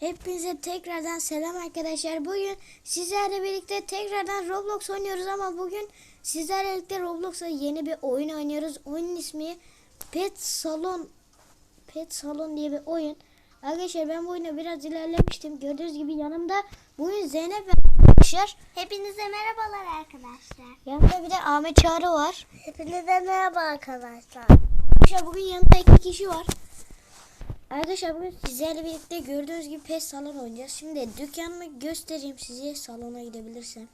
Hepinize tekrardan selam arkadaşlar. Bugün sizlerle birlikte tekrardan Roblox oynuyoruz ama bugün sizlerle birlikte Roblox'a yeni bir oyun oynuyoruz. Oyunun ismi Pet Salon Pet Salon diye bir oyun. Arkadaşlar ben bu oyuna biraz ilerlemiştim. Gördüğünüz gibi yanımda bugün Zeynep ve arkadaşlar. Hepinize merhabalar arkadaşlar. Yanımda bir de Ahmet Çağrı var. Hepinize merhaba arkadaşlar. Arkadaşlar bugün yanımda iki kişi var. Arkadaşlar bugün sizlerle birlikte gördüğünüz gibi PES salon oynayacağız. Şimdi dükkanımı göstereyim size salona gidebilirsem.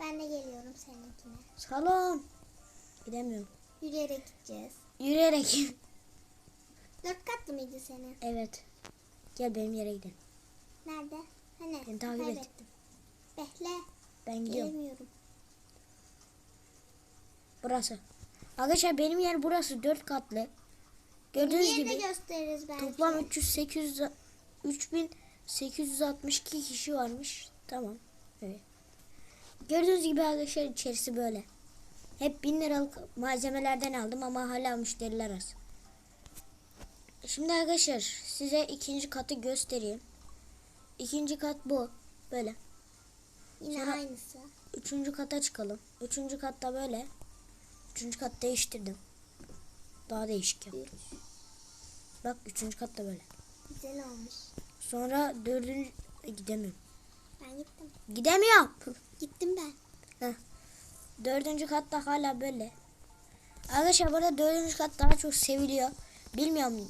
Ben de geliyorum seninkine. Salon. Gidemiyorum. Yürüyerek gideceğiz. Yürüyerek. Dört katlı mıydı senin? evet. Gel benim yere gidelim. Nerede? Hani? Beni takip et. Bekle. Ben gidiyorum. Gelemiyorum. Burası. Arkadaşlar benim yer burası. Dört katlı. Gördüğünüz de gibi gösteririz belki. toplam 300 800 3862 kişi varmış. Tamam. Evet. Gördüğünüz gibi arkadaşlar içerisi böyle. Hep 1000 liralık malzemelerden aldım ama hala müşteriler az. Şimdi arkadaşlar size ikinci katı göstereyim. İkinci kat bu. Böyle. Yine Sonra- aynısı. Üçüncü kata çıkalım. Üçüncü katta böyle. Üçüncü kat değiştirdim. Daha değişik yap. Bak üçüncü katta böyle. Güzel olmuş. Sonra dördüncü... E, Gidemiyorum. Ben gittim. Gidemiyorum. Gittim ben. Heh. Dördüncü katta hala böyle. Arkadaşlar burada dördüncü kat daha çok seviliyor. Bilmiyorum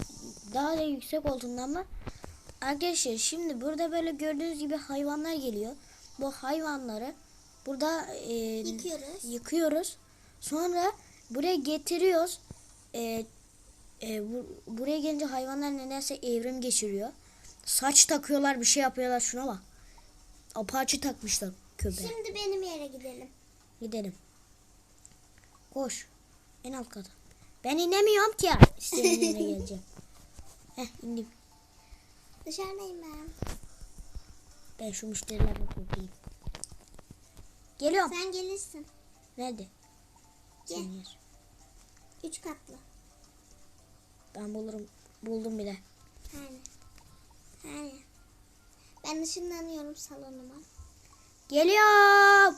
daha da yüksek olduğundan ama Arkadaşlar şimdi burada böyle gördüğünüz gibi hayvanlar geliyor. Bu hayvanları burada e, Yıkıyoruz. yıkıyoruz. Sonra buraya getiriyoruz. E, e, bu, buraya gelince hayvanlar nedense evrim geçiriyor. Saç takıyorlar bir şey yapıyorlar şuna bak. Apaçı takmışlar köpeğe. Şimdi benim yere gidelim. Gidelim. Koş. En alt kata. Ben inemiyorum ki. Senin yere geleceğim. Heh indim. Dışarıdayım ben. Ben şu müşterilerle toplayayım. Geliyorum. Sen gelirsin. Nerede? Gel. Senin yer. Üç katlı. Ben bulurum. Buldum bile. Hani? Hani? Ben ışınlanıyorum salonuma. Geliyorum.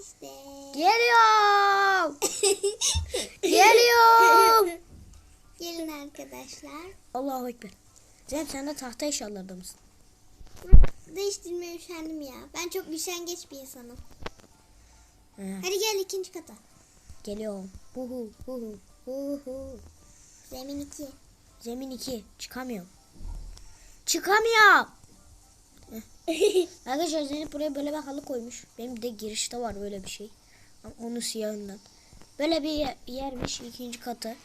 İşte. Geliyorum. Geliyorum. Gelin arkadaşlar. Allahu Ekber. Zeynep sen de tahta eşyalarda mısın? Değiştirmeye üşendim ya. Ben çok üşengeç bir insanım. He, Hadi gel ikinci kata. geliyorum. Hu hu hu hu hu. Zemin iki. Zemin 2. Çıkamıyorum. Çıkamıyorum. Arkadaşlar Zeynep buraya böyle bir halı koymuş. Benim de girişte var böyle bir şey. Ama Onun siyahından. Böyle bir yer- yermiş ikinci katı.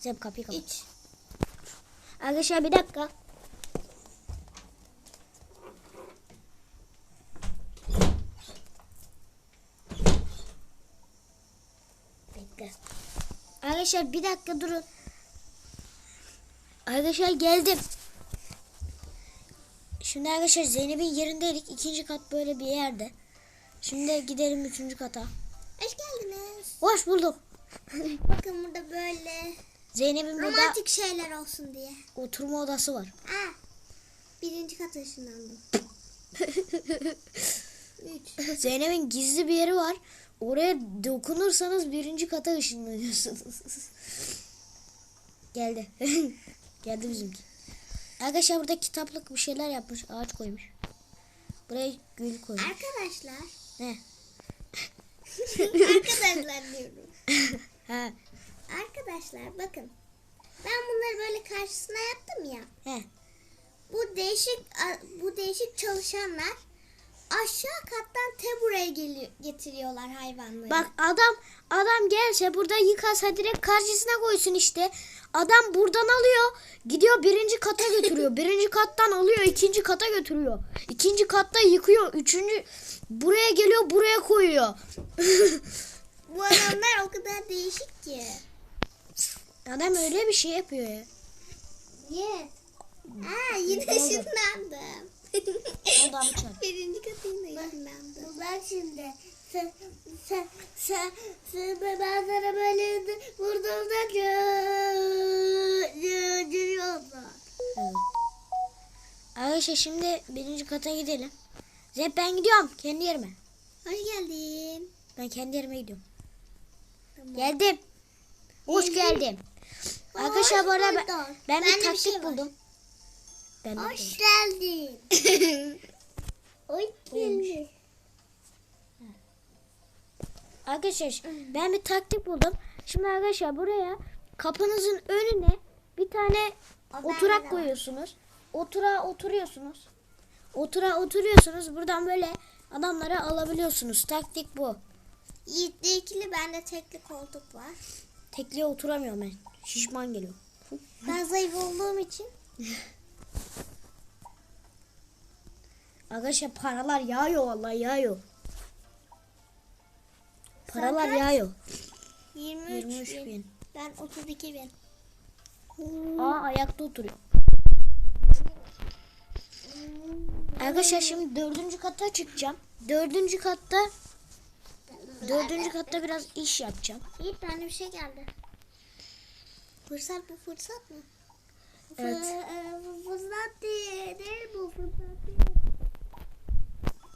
Zeynep kapıyı kapat. Arkadaşlar bir dakika. Bekle. Arkadaşlar bir dakika durun. Arkadaşlar geldim. Şimdi arkadaşlar Zeynep'in yerindeydik. İkinci kat böyle bir yerde. Şimdi gidelim üçüncü kata. Hoş geldiniz. Hoş bulduk. Bakın burada böyle Zeynep'in burada romantik şeyler olsun diye. oturma odası var. Aa, birinci kata ışınlandım. Zeynep'in gizli bir yeri var. Oraya dokunursanız birinci kata ışınlanıyorsunuz. Geldi. Geldi bizimki. Arkadaşlar burada kitaplık bir şeyler yapmış. Ağaç koymuş. Buraya gül koymuş. Arkadaşlar. Ne? Arkadaşlar diyorum. Ha. Arkadaşlar bakın. Ben bunları böyle karşısına yaptım ya. He. Bu değişik bu değişik çalışanlar aşağı kattan te buraya geliyor, getiriyorlar hayvanları. Bak adam adam gelse burada yıkasa direkt karşısına koysun işte. Adam buradan alıyor. Gidiyor birinci kata götürüyor. birinci kattan alıyor ikinci kata götürüyor. İkinci katta yıkıyor. Üçüncü buraya geliyor buraya koyuyor. bu adamlar o kadar değişik ki. Adam öyle bir şey yapıyor ya. Yes. Aa yine ışınlandım. Abi çay? Birinci katı yine ışınlandım. Bak şimdi. Sen, sen, sen, sen, ben sana böyle vurduğumda gülüyorsun. Arkadaşlar şimdi birinci kata gidelim. Zeynep ben gidiyorum kendi yerime. Hoş geldin. Ben kendi yerime gidiyorum. Tamam. Geldim. Hoş Geldim. geldim. Arkadaşlar bu arada ben, buldum. ben bir taktik şey buldum. Ben. Hoş geldin. Hoş geldin. Arkadaşlar ben bir taktik buldum. Şimdi arkadaşlar buraya kapınızın önüne bir tane O oturak koyuyorsunuz. Oturağa oturuyorsunuz. Oturağa oturuyorsunuz. Buradan böyle adamları alabiliyorsunuz. Taktik bu. Yiğit'te ikili bende tekli koltuk var. Tekliğe oturamıyorum ben. Şişman geliyor. Ben zayıf olduğum için. Arkadaşlar paralar yağıyor vallahi yağıyor. Paralar kaç? yağıyor. 23, 23 bin. bin. Ben 32 bin. Aa ayakta oturuyor. Arkadaşlar şimdi dördüncü kata çıkacağım. Dördüncü katta dördüncü katta biraz iş yapacağım. Yiğit bende bir şey geldi. Fırsat bu fırsat mı? Evet. Fı- bu fırsat değil, değil bu fırsat değil.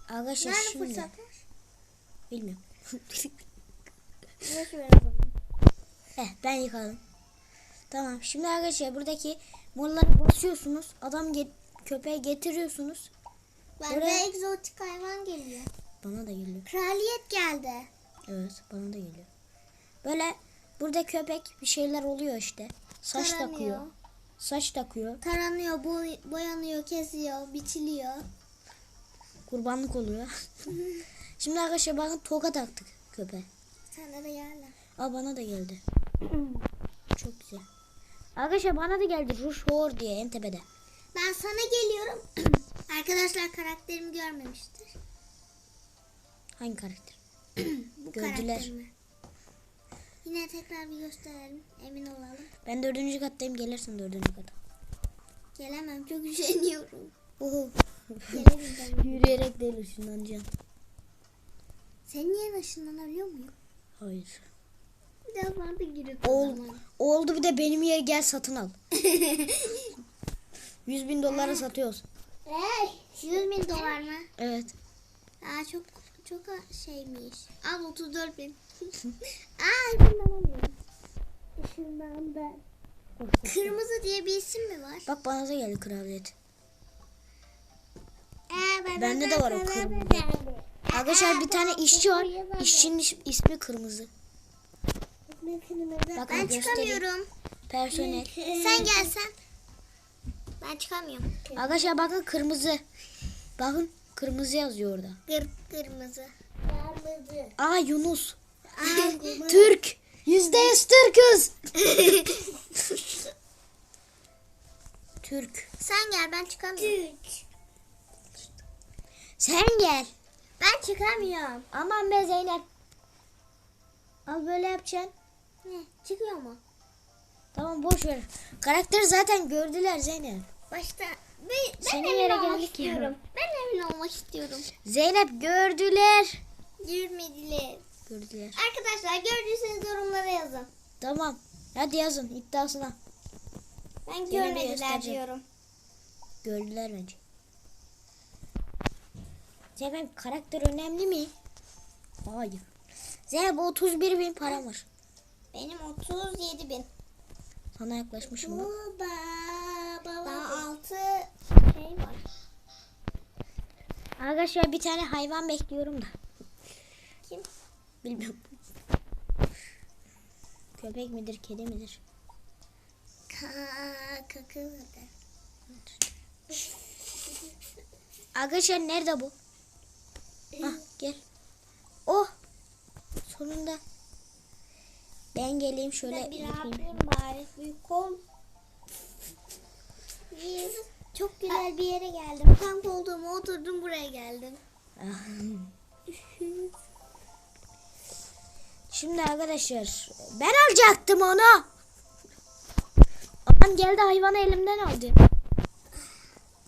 Arkadaşlar Nerede şimdi fırsat var? bilmiyorum. Zaman. eh ben yıkadım. Tamam şimdi arkadaşlar buradaki molları basıyorsunuz. Adam get köpeği getiriyorsunuz. Bende Buraya- egzotik hayvan geliyor. Bana da geliyor. Kraliyet geldi. Evet bana da geliyor. Böyle burada köpek bir şeyler oluyor işte. Saç Taranıyor. takıyor. Saç takıyor. Taranıyor, boy, boyanıyor, kesiyor, biçiliyor. Kurbanlık oluyor. Şimdi arkadaşlar bakın toka taktık köpeğe. Sana da yerler. Aa bana da geldi. Çok güzel. Arkadaşlar bana da geldi Ruş Hor diye en tepede. Ben sana geliyorum. Arkadaşlar karakterimi görmemiştir. Hangi karakter? Bu Gördüler. karakterimi. Yine tekrar bir gösterelim. Emin olalım. Ben dördüncü kattayım gelirsin dördüncü kata. Gelemem çok üşeniyorum. Gelemeyeceğim. Yürüyerek değil ışınlanacağım. Senin yerine ışınlanabiliyor muyum? Hayır. Biraz vardı girip o Ol, zaman. oldu bir de benim yeri gel satın al. 100 bin dolara satıyoruz. Hey, 100 bin dolar mı? Evet. Aa çok çok şeymiş. Al 34 bin. Aa ışınlanamıyorum. Işınlandı. Kırmızı diye bir isim mi var? Bak bana da geldi kraliyet. Ee, ben Bende de var o kırmızı. Arkadaşlar bir tane işçi var. İşçinin iş- ismi kırmızı. Bakın Ben çıkamıyorum. Personel. Sen gelsen. Ben çıkamıyorum. Arkadaşlar bakın kırmızı. Bakın kırmızı yazıyor orada. Kır, kırmızı. Kırmızı. Aa Yunus. Türk. Yüzde yüz Türk'üz. Türk. Sen gel ben çıkamıyorum. Sen gel. Ben çıkamıyorum. Aman be Zeynep. Al böyle yapacaksın. Ne? Çıkıyor mu? Tamam boş ver. Karakteri zaten gördüler Zeynep. Başta ben, ben Senin emin yere olmak geldik ya. istiyorum. Ben emin olmak istiyorum. Zeynep gördüler. Yürümediler. Gördüler. Arkadaşlar gördüyseniz yorumlara yazın. Tamam. Hadi yazın iddiasına. Ben bir görmediler diyorum. Gördüler bence. Zeynep karakter önemli mi? Hayır. Zeynep 31 bin param var. Benim 37 bin. Sana yaklaşmışım bak. Baba, Daha 6 şey var. Arkadaşlar bir tane hayvan bekliyorum da. Bilmiyorum. Köpek midir, kedi midir? Ka kakı Arkadaşlar nerede bu? Ah gel. Oh. Sonunda. Ben geleyim şöyle Şöyle bir yapayım. bari. Biz çok güzel bir yere geldim. Tam koltuğuma oturdum buraya geldim. Şimdi arkadaşlar ben alacaktım onu. Adam geldi hayvanı elimden aldı.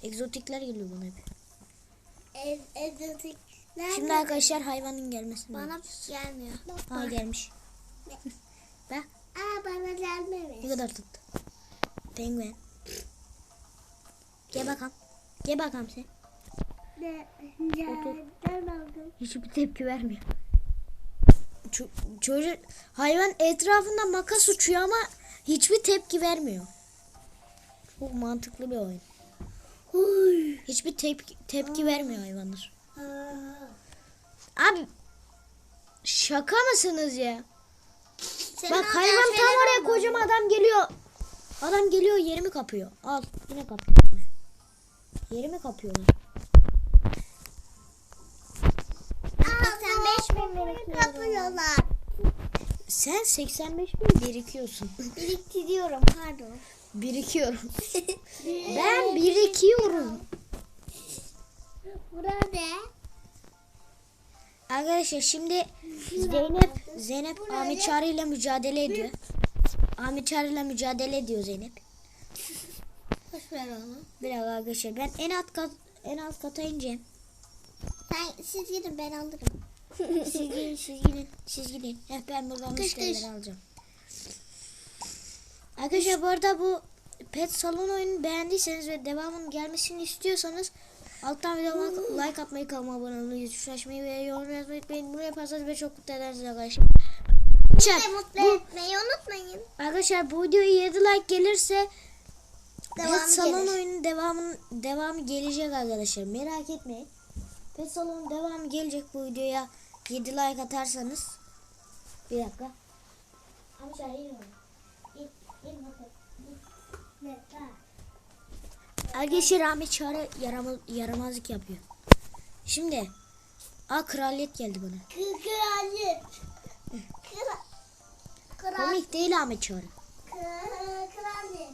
Egzotikler geliyor bana hep. Ez, egzotik. Şimdi arkadaşlar hayvanın gelmesini Bana bekliyoruz. gelmiyor. Ha gelmiş. Bak Aa bana ne gelmemiş. kadar tuttu. Penguen. Gel bakalım. Gel bakalım sen. Ne? Otur. Hiçbir tepki vermiyor. Ço- çocuk hayvan etrafında makas uçuyor ama hiçbir tepki vermiyor. Çok mantıklı bir oyun. Hiçbir tepki, tepki vermiyor hayvanlar. Abi şaka mısınız ya? Senin Bak hayvan tam oraya kocaman adam geliyor. Adam geliyor yerimi kapıyor. Al yine kapıyor. Yerimi kapıyorlar. Sen 5 bin kapıyorlar. Sen 85 bin birikiyorsun. Biriktiriyorum pardon. Birikiyorum. ben birikiyorum. Burada. Arkadaşlar şimdi Zeynep Zeynep Ahmet Çağrı ile mücadele ediyor. Ahmet Çağrı ile mücadele ediyor Zeynep. Boş ver onu. Arkadaşlar ben en alt kat en alt kata ineceğim. Sen, siz gidin ben alırım. Siz gidin siz gidin siz gidin. Heh, ben buradan Kış, müşterileri alacağım. Arkadaşlar bu arada bu pet salon oyunu beğendiyseniz ve devamının gelmesini istiyorsanız alttan videoma like atmayı kanalıma abone olmayı, açmayı ve yorum yazmayı unutmayın. Bunu yaparsanız beni çok mutlu edersiniz arkadaşlar. Arkadaşlar, mutlu bu, etmeyi unutmayın. arkadaşlar bu videoya 7 like gelirse Devamı Pet salon gelir. oyunun devamının devamı gelecek arkadaşlar. Merak etmeyin. Pet salonun devamı gelecek bu videoya 7 like atarsanız. Bir dakika. İyi mi? Arkadaşlar Ahmet Çağrı yaramaz, yaramazlık yapıyor. Şimdi Aa kraliyet geldi bana. Kraliyet. Kral. Komik değil Ahmet Çağrı. Kraliyet.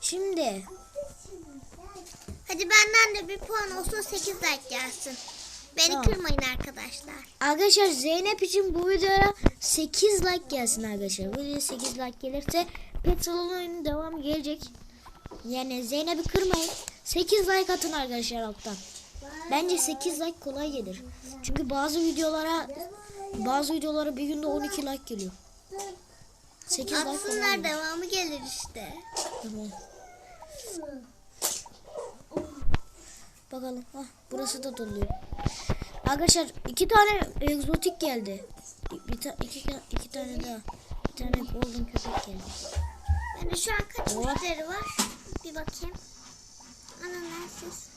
Şimdi Hadi benden de bir puan olsun 8 like gelsin. Beni Tamam. kırmayın arkadaşlar. Arkadaşlar Zeynep için bu videoya 8 like gelsin arkadaşlar. Bu videoya 8 like gelirse Pet Salon oyunun devamı gelecek. Yani Zeynep'i kırmayın. 8 like atın arkadaşlar alttan. Bence 8 like kolay gelir. Çünkü bazı videolara bazı videolara bir günde 12 like geliyor. 8 like kolay Atsınlar gelir. devamı gelir işte. Tamam. Bakalım. Ah, burası da doluyor. Arkadaşlar iki tane egzotik geldi. Bir ta iki, iki tane daha. Bir tane golden köpek geldi. Bende şu an kaç Oh. müşteri var? Bir bakayım. Ananasız.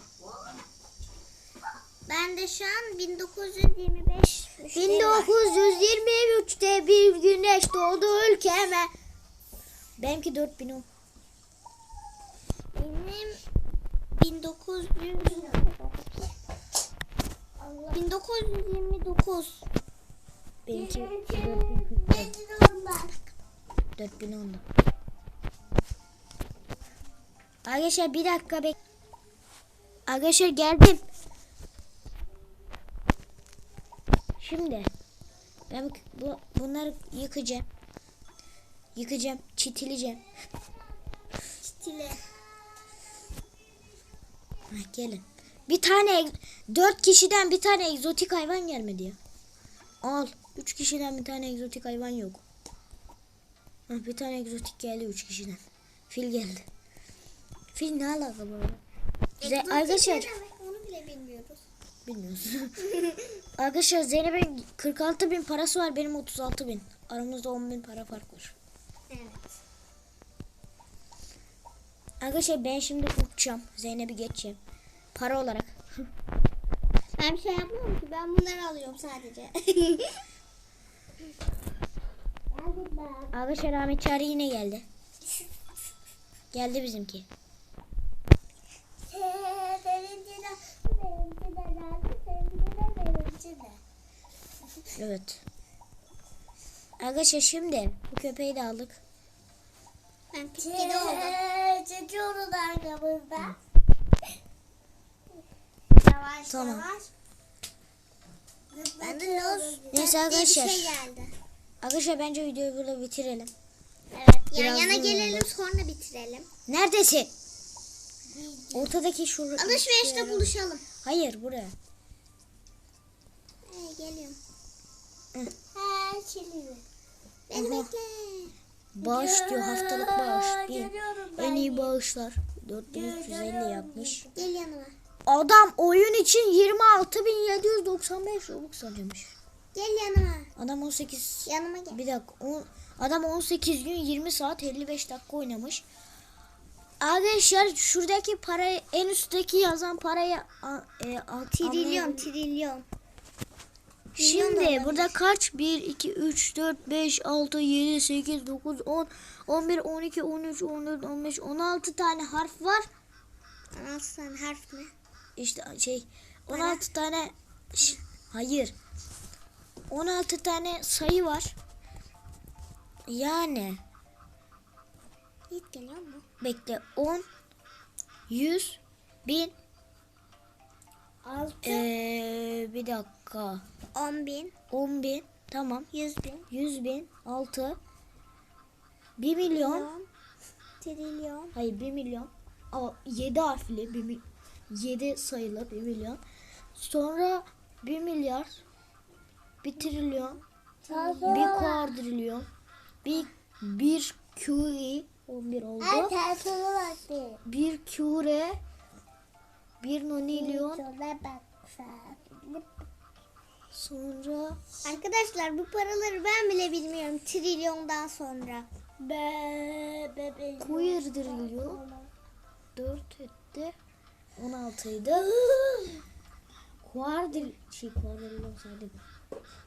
Bende şu an 1925 müşteri var. 1923'te bir güneş doğdu ülkeme. Benimki 4000 o. Benim 1900 1929 Benimki 4010 da. Arkadaşlar bir dakika bek. Arkadaşlar geldim. Şimdi ben bu, bu bunları yıkacağım. Yıkacağım, çitileyeceğim. Stile. Heh, gelin. Bir tane dört kişiden bir tane egzotik hayvan gelmedi ya. Al. Üç kişiden bir tane egzotik hayvan yok. Heh, bir tane egzotik geldi üç kişiden. Fil geldi. Fil ne alaka bu arada? Ze- Egzotik arkadaşlar onu bile bilmiyoruz. bilmiyoruz. arkadaşlar Zeynep'in 46 bin parası var benim 36 bin. Aramızda 10 bin para fark var. Evet. Arkadaşlar ben şimdi uçacağım. Zeynep'i geçeceğim. Para olarak. Ben bir şey yapmıyorum ki ben bunları alıyorum sadece. Arkadaşlar Ahmet Çağrı yine geldi. Geldi bizimki. Evet. Arkadaşlar şimdi bu köpeği de aldık. Ben pitkide oldum. Çekiyoruz arkamızda. Yavaş Tamam. yavaş. Ben de los. Neyse diye arkadaşlar. Şey geldi. Arkadaşlar bence videoyu burada bitirelim. Evet. Yan Biraz yana gelelim oldu. sonra bitirelim. Neredesin? Ortadaki şu... Alışverişte buluşalım. Hayır buraya. Hey, geliyorum. Hı. Ha. Beni Aha. bekle. Bağış diyor haftalık bağış. Bir, iyi bağışlar. 4350 yapmış. Gel yanıma. Adam oyun için 26795 Robux harcamış. Gel yanıma. Adam 18 Yanıma gel. bir dakika on, adam 18 gün 20 saat 55 dakika oynamış. Arkadaşlar şuradaki parayı en üstteki yazan parayı e, Trilyon, trilyon. Şimdi burada kaç? 1, 2, 3, 4, 5, 6, 7, 8, 9, 10, 11, 12, 13, 14, 15, 16 tane harf var. Aslan harf ne? İşte şey 16 tane Ş- hayır 16 tane sayı var. Yani Yiğit geliyor mu? bekle 10 100 1000 Altı. ee, bir dakika On bin. 10 bin tamam Yüz bin. 100 bin 6 1 milyon Milyon. Trilyon. hayır 1 milyon 7 harfli 1 7 sayılı 1 milyon sonra 1 milyar 1 trilyon bir kuadrilyon bir bir QE 11 oldu. Bir küre bir nonilyon sonra Arkadaşlar bu paraları ben bile bilmiyorum trilyondan sonra. Quadrilyon 4 etti 16 idi. Quadril şey quadrilyon saydım.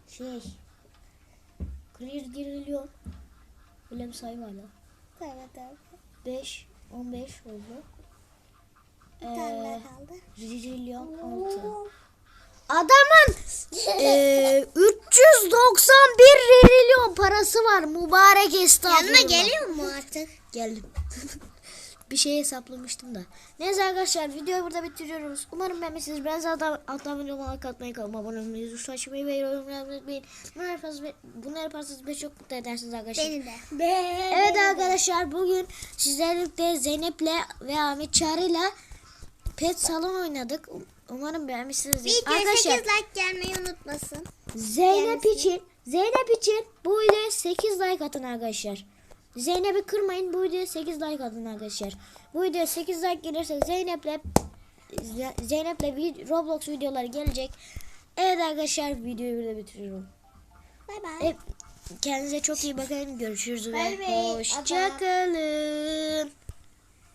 Şey quadrilyon Öyle bir sayı vardı. Evet evet. 5 15 oldu. Bir tane Ee, kaldı. Trilyon 6. Adamın eee 391 trilyon parası var mübarek estağfurullah. Yanıma geliyor mu artık? Geldim. bir şey hesaplamıştım da. Neyse arkadaşlar videoyu burada bitiriyoruz. Umarım beğenmişsiniz. Ben zaten alttan videoma katmayı kanalıma abone olmayı, tuşu açmayı ve yorum yapmayı unutmayın. Bunu yaparsanız, bunu yaparsanız beni çok mutlu edersiniz arkadaşlar. Beni de. Evet arkadaşlar bugün sizlerle Zeynep'le ve Ahmet Çağrı'yla Pet Salon oynadık. Um- Umarım beğenmişsinizdir. Videoya Arkadaşlar 8 like gelmeyi unutmasın. Zeynep için Zeynep için bu videoya 8 like atın arkadaşlar. Zeynep'i kırmayın bu videoya 8 like atın arkadaşlar. Bu videoya 8 like gelirse Zeynep'le Ze- Zeynep'le vid- Roblox videoları gelecek. Evet arkadaşlar videoyu burada bitiriyorum. Bay bay. Kendinize çok iyi bakın. Görüşürüz ve hoşçakalın.